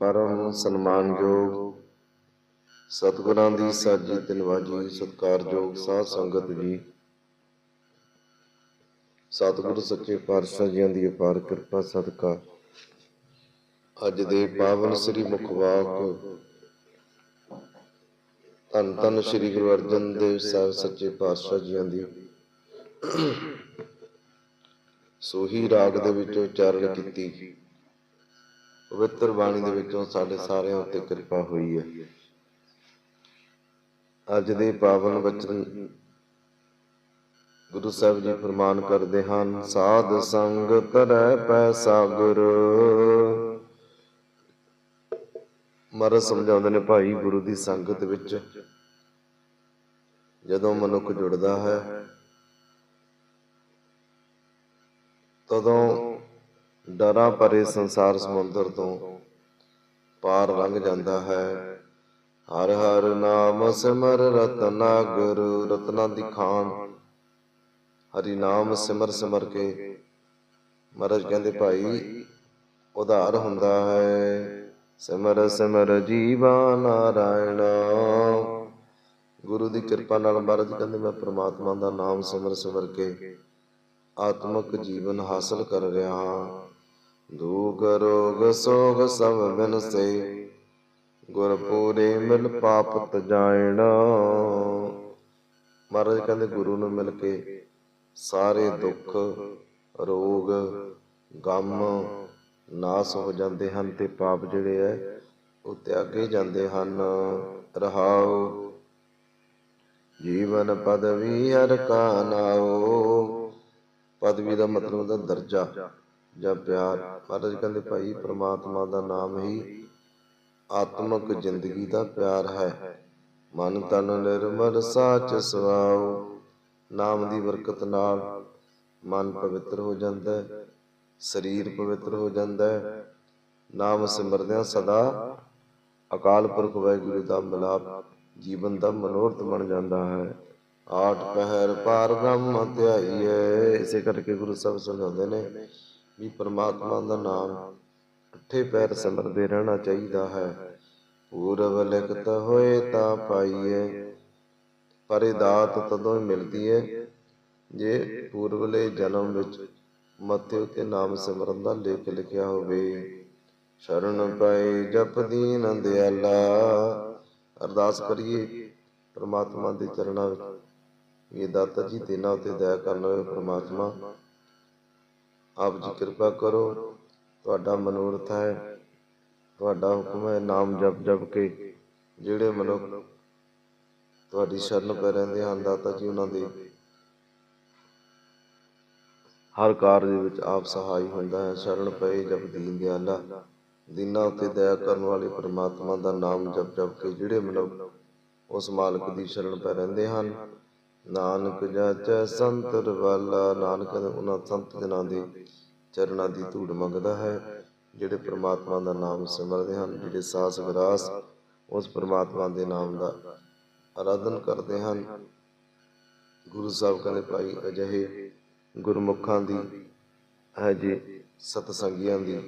ਪਰਮ ਸਨਮਾਨਯੋਗ ਸਤਿਗੁਰਾਂ ਦੀ ਸਾਜੀ ਤੇ ਨਵਾਜੀ ਸਾਧ ਸੰਗਤ ਜੀ। ਸਤਿਗੁਰ ਸੱਚੇ ਪਾਤਸ਼ਾਹ ਜੀਆਂ ਦੀ ਅਪਾਰ ਕਿਰਪਾ, ਸਦਕਾ। ਅੱਜ ਦੇ ਪਾਵਨ ਸ੍ਰੀ ਮੁਖਵਾਕ ਧੰਨ ਧੰਨ ਸ੍ਰੀ ਗੁਰੂ ਅਰਜਨ ਦੇਵ ਸਾਹਿਬ ਸੱਚੇ ਪਾਤਸ਼ਾਹ ਜੀਆਂ ਦੀ। ਸੋਹੀ ਰਾਗ ਦੇ ਵਿੱਚੋਂ ਉਚਾਰਨ ਕੀਤੀ। ਪਵਿੱਤਰ ਬਾਣੀ ਦੇ ਵਿੱਚੋਂ ਸਾਡੇ ਸਾਰਿਆਂ ਉੱਤੇ ਕਿਰਪਾ ਹੋਈ ਹੈ। ਅੱਜ ਦੇ ਪਾਵਨ ਵਚਨ ਗੁਰੂ ਸਾਹਿਬ ਜੀ ਫਰਮਾਨ ਕਰਦੇ ਹਨ, ਸਾਧ ਸੰਗ ਤਰੈ ਪੈ ਸਾਗਰ। ਮਹਾਰਾਜ ਸਮਝਾਉਂਦੇ ਨੇ ਭਾਈ ਗੁਰੂ ਦੀ ਸੰਗਤ ਵਿੱਚ, ਜਦੋਂ ਮਨੁੱਖ ਜੁੜਦਾ ਹੈ, ਤਦੋਂ ਡਰਾਂ ਭਰੇ ਸੰਸਾਰ ਸਮੁੰਦਰ ਤੋਂ ਪਾਰ ਲੰਘ ਜਾਂਦਾ ਹੈ। ਹਰ ਹਰ ਨਾਮ ਸਿਮਰ ਰਤਨਾਗਰ ਰਤਨਾ ਦੀ ਖਾਨ। ਹਰੀ ਨਾਮ ਸਿਮਰ ਸਿਮਰ ਕੇ ਮਹਾਰਾਜ ਕਹਿੰਦੇ ਭਾਈ ਉਧਾਰ ਹੁੰਦਾ ਹੈ। ਸਿਮਰ ਸਿਮਰ ਜੀਵਾ ਨਾਰਾਇਣ। ਗੁਰੂ ਦੀ ਕਿਰਪਾ ਨਾਲ ਮਹਾਰਾਜ ਕਹਿੰਦੇ ਮੈਂ ਪ੍ਰਮਾਤਮਾ ਦਾ ਨਾਮ ਸਿਮਰ ਸਿਮਰ ਕੇ ਆਤਮਿਕ ਜੀਵਨ ਹਾਸਲ ਕਰ ਰਿਹਾ ਹਾਂ। ਦੁਖ ਰੋਗ ਸੋਗ ਸਭ ਬਿਨ ਗੁਰ ਪੂਰੇ ਮਿਲ ਪਾਪ ਤਜਾਇਣ ਮਹਾਰਾਜ ਕਹਿੰਦੇ, ਗੁਰੂ ਨੂੰ ਮਿਲ ਕੇ ਸਾਰੇ ਦੁੱਖ, ਰੋਗ, ਗਮ ਨਾਸ ਹੋ ਜਾਂਦੇ ਹਨ ਤੇ ਪਾਪ ਜਿਹੜੇ ਐ, ਉਹ ਤਿਆਗੇ ਜਾਂਦੇ ਹਨ। ਰਹਾਉ ਜੀਵਨ ਪਦਵੀ ਹਰ ਕਾ ਨਾਉ ਪਦਵੀ ਦਾ ਮਤਲਬ ਹੁੰਦਾ ਦਰਜਾ। ਜਾਂ ਪਿਆਰ ਮਹਾਰਾਜ ਕਹਿੰਦੇ ਭਾਈ ਪ੍ਰਮਾਤਮਾ ਦਾ ਨਾਮ ਹੀ ਆਤਮਿਕ ਜ਼ਿੰਦਗੀ ਦਾ ਪਿਆਰ ਹੈ। ਮਨ ਤਨ ਨਿਰਮਲ ਸਾਚ ਸਵਾਉ ਨਾਮ ਦੀ ਬਰਕਤ ਨਾਲ ਮਨ ਪਵਿੱਤਰ ਹੋ ਜਾਂਦਾ ਹੈ, ਸਰੀਰ ਪਵਿੱਤਰ ਹੋ ਜਾਂਦਾ ਹੈ। ਨਾਮ ਸਿਮਰਦਿਆਂ ਸਦਾ ਅਕਾਲ ਪੁਰਖ ਵਾਹਿਗੁਰੂ ਦਾ ਮਿਲਾਪ ਜੀਵਨ ਦਾ ਮਨੋਰਥ ਬਣ ਜਾਂਦਾ ਹੈ। ਆਠ ਪਹਿਰ ਪਾਰ ਬ੍ਰਹਮ ਧਿਆਈਏ ਇਸੇ ਕਰਕੇ ਗੁਰੂ ਸਾਹਿਬ ਸਮਝਾਉਂਦੇ ਨੇ ਵੀ ਪਰਮਾਤਮਾ ਦਾ ਨਾਮ ਅੱਠੇ ਪੈਰ ਸਿਮਰਦੇ ਰਹਿਣਾ ਚਾਹੀਦਾ ਹੈ। ਪੂਰਬ ਲਿਖਤ ਹੋਏ ਤਾਂ ਪਾਈਏ, ਪਰ ਦਾਤ ਤਦੋਂ ਹੀ ਮਿਲਦੀ ਹੈ ਜੇ ਪੂਰਬਲੇ ਜਨਮ ਵਿੱਚ ਮੱਥੇ ਉਤੇ ਨਾਮ ਸਿਮਰਨ ਦਾ ਲੇਖ ਲਿਖਿਆ ਹੋਵੇ। ਸ਼ਰਨ ਪਏ ਜਪਦੀ ਨੰਦ ਆਲਾ ਅਰਦਾਸ ਕਰੀਏ ਪ੍ਰਮਾਤਮਾ ਦੇ ਚਰਨਾਂ ਵਿੱਚ। ਇਹ ਦਾਤਾ ਜੀ ਦਿਨਾਂ ਉਤੇ ਦਇਆ ਕਰਨ ਵਾਲੇ ਪ੍ਰਮਾਤਮਾ ਆਪ ਜੀ ਕਿਰਪਾ ਕਰੋ, ਤੁਹਾਡਾ ਮਨੋਰਥ ਹੈ, ਤੁਹਾਡਾ ਹੁਕਮ ਹੈ ਨਾਮ ਜਪ ਜਪ ਕੇ। ਜਿਹੜੇ ਮਨੁੱਖ ਤੁਹਾਡੀ ਸ਼ਰਨ ਪੈ ਰਹਿੰਦੇ ਹਨ, ਦਾਤਾ ਜੀ ਉਹਨਾਂ ਦੇ ਹਰ ਕਾਰਜ ਦੇ ਵਿੱਚ ਆਪ ਸਹਾਈ ਹੁੰਦਾ ਹੈ, ਸ਼ਰਨ ਪਏ ਜਪ ਦੀਨ ਦਿਆਲਾ। ਦਿਨਾਂ ਉਤੇ ਦਇਆ ਕਰਨ ਵਾਲੇ ਪ੍ਰਮਾਤਮਾ ਦਾ ਨਾਮ ਜਪ ਜਪ ਕੇ, ਜਿਹੜੇ ਮਨੁੱਖ ਉਸ ਮਾਲਕ ਦੀ ਸ਼ਰਨ ਪੈ ਰਹਿੰਦੇ ਹਨ ਨਾਨਕ ਜਾਚੈ ਸੰਤਰ ਵਾਲਾ, ਨਾਨਕ ਉਹਨਾਂ ਸੰਤ ਜਨਾਂ ਦੇ ਚਰਨਾਂ ਦੀ ਧੂੜ ਮੰਗਦਾ ਹੈ, ਜਿਹੜੇ ਪ੍ਰਮਾਤਮਾ ਦਾ ਨਾਮ ਸਿਮਰਦੇ ਹਨ, ਜਿਹੜੇ ਸਾਸ ਵਿਰਾਸ ਉਸ ਪ੍ਰਮਾਤਮਾ ਦੇ ਨਾਮ ਦਾ ਆਰਾਧਨ ਕਰਦੇ ਹਨ। ਗੁਰੂ ਸਾਹਿਬ ਕਹਿੰਦੇ, ਭਾਈ ਅਜਿਹੇ ਗੁਰਮੁਖਾਂ ਦੀ ਹੈ ਜੀ ਸਤ ਸੰਗੀਆਂ ਦੀ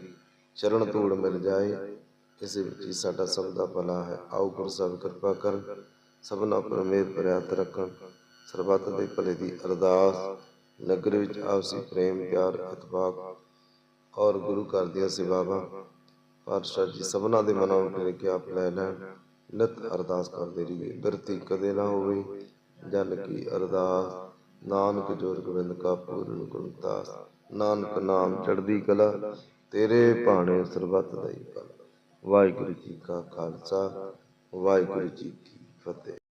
ਚਰਨ ਧੂੜ ਮਿਲ ਜਾਏ, ਇਸੇ ਵਿੱਚ ਹੀ ਸਾਡਾ ਸਭ ਦਾ ਭਲਾ ਹੈ। ਆਓ ਗੁਰੂ ਸਾਹਿਬ, ਕਿਰਪਾ ਕਰਨ ਸਭਨਾ ਉੱਪਰ ਮੇਰ ਪ੍ਰਿਆਤ ਰੱਖਣ। ਸਰਬੱਤ ਦੇ ਭਲੇ ਦੀ ਅਰਦਾਸ, ਨਗਰ ਵਿੱਚ ਆਪਸੀ ਪ੍ਰੇਮ, ਪਿਆਰ ਇਤਫਾਕ ਔਰ ਗੁਰੂ ਘਰ ਦੀਆਂ ਸੇਵਾਵਾਂ ਪਾਤਸ਼ਾਹ ਜੀ ਸਭਨਾ ਦੇ ਮਨਾਂ ਨੂੰ ਕਿ ਆਪ ਲੈ ਲੈਣ, ਨਿਤ ਅਰਦਾਸ ਕਰਦੇ ਰਹੀਏ। ਬਿਰਤੀ ਕਦੇ ਨਾ ਹੋਵੇ ਜਨ ਕੀ ਅਰਦਾਸ। ਨਾਨਕ ਜੋਰ ਗੋਬਿੰਦ ਕਾ ਪੂਰਨ ਗੁਰਦਾਸ ਨਾਨਕ ਨਾਮ ਚੜ੍ਹਦੀ ਕਲਾ, ਤੇਰੇ ਭਾਣੇ ਸਰਬੱਤ ਦਾ ਹੀ ਭਲਾ। ਵਾਹਿਗੁਰੂ ਜੀ ਕਾ ਖਾਲਸਾ, ਵਾਹਿਗੁਰੂ ਜੀ ਕੀ ਫਤਿਹ।